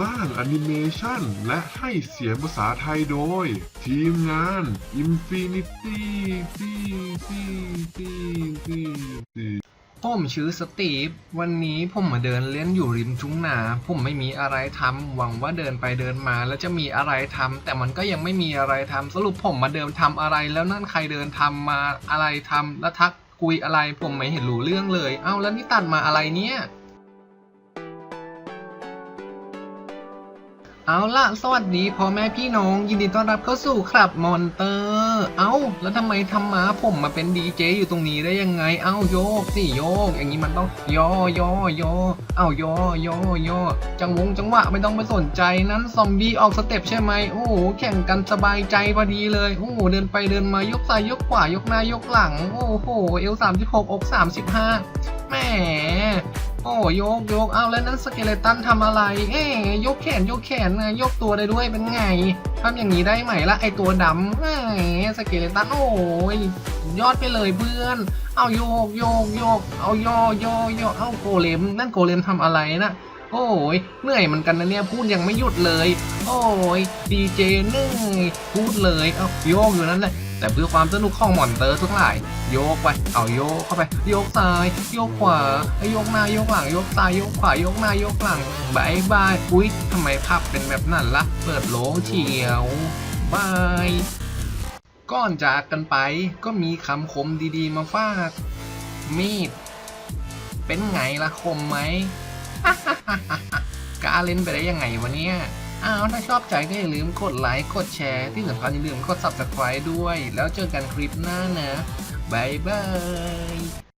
สร้างแอนิเมชันและให้เสียงภาษาไทยโดย ทีมงาน Infinity ซีซีซีซีซีผมชื่อสตีฟ วันนี้ผมมาเดินเล่นอยู่ริมทุ่งนา ผมไม่มีอะไรทำหวังว่าเดินไปเดินมาแล้วจะมีอะไรทำแต่มันก็ยังไม่มีอะไรทำสรุปผมมาเดินทำอะไร แล้วนั่นใครเดินทำมาอะไรทำแล้วทักคุยอะไร ผมไม่เห็นรู้เรื่องเลย เอ้าแล้วนี่ตัดมาอะไรเนี่ย เอาล่ะ สวัสดีพ่อแม่พี่น้อง ยินดีต้อนรับเข้าสู่ครับมอนเตอร์ เอ้า แล้วทำไมทำมาผมมาเป็นดีเจอยู่ตรงนี้ได้ยังไง เอ้าโยกสิโยก อย่างนี้มันต้องย่อย่อย่อเอ้าย่อย่อย่อจังวงจังหวะไม่ต้องไปสนใจนั้นซอมบี้ออกสเต็ปใช่ไหมโอ้โหแข่งกันสบายใจพอดีเลยโอ้โหเดินไปเดินมายกซ้ายยกขวายกหน้ายกหลัง โอ้โหเอวสามสิบหกอกสามสิบห้าแหม โอ้โยกโยกเอาแล้วนั้นสเกเลตันทำอะไร เอ้ยยกแขนยกแขนนะยกตัวได้ด้วยเป็นไงทำอย่างนี้ได้ไหมละไอตัวดำแหมสเกเลตันโอ้ยยอดไปเลยเพื่อน เอาโยกโยกโยกเอาย่อย่อย่อเอาโกเลมนั่นโกเลมทำอะไรนะ โอ้ยเหนื่อยเหมือนกันนะเนี่ยพูดยังไม่หยุดเลย โอ้ยดีเจเหนื่อยพูดเลยเอาโยกอยู่นั่นแหละแต่เพื่อความสนุกของมอนเตอร์ทั้งหลาย โยกไปเอาโยกเข้าไป โยกซ้าย โยกขวาโยกหน้าโยกหลังโยกซ้ายโยกขวาโยกหน้าโยกหลังบายบายอุ๊ยทำไมภาพเป็นแบบนั้นละ่ะเปิดโหลเฉียวบายก่อนจากกันไปก็มีคำคมดีๆมาฝากมีดเป็นไงล่ะคมไหม กล้าเล่นไปได้ยังไงวะเนี่ยอ้าวถ้าชอบใจก็อย่าลืมกดไลค์กดแชร์ ที่สำคัญอย่าลืมกด subscribe ด้วย แล้วเจอกันคลิปหน้านะบายบาย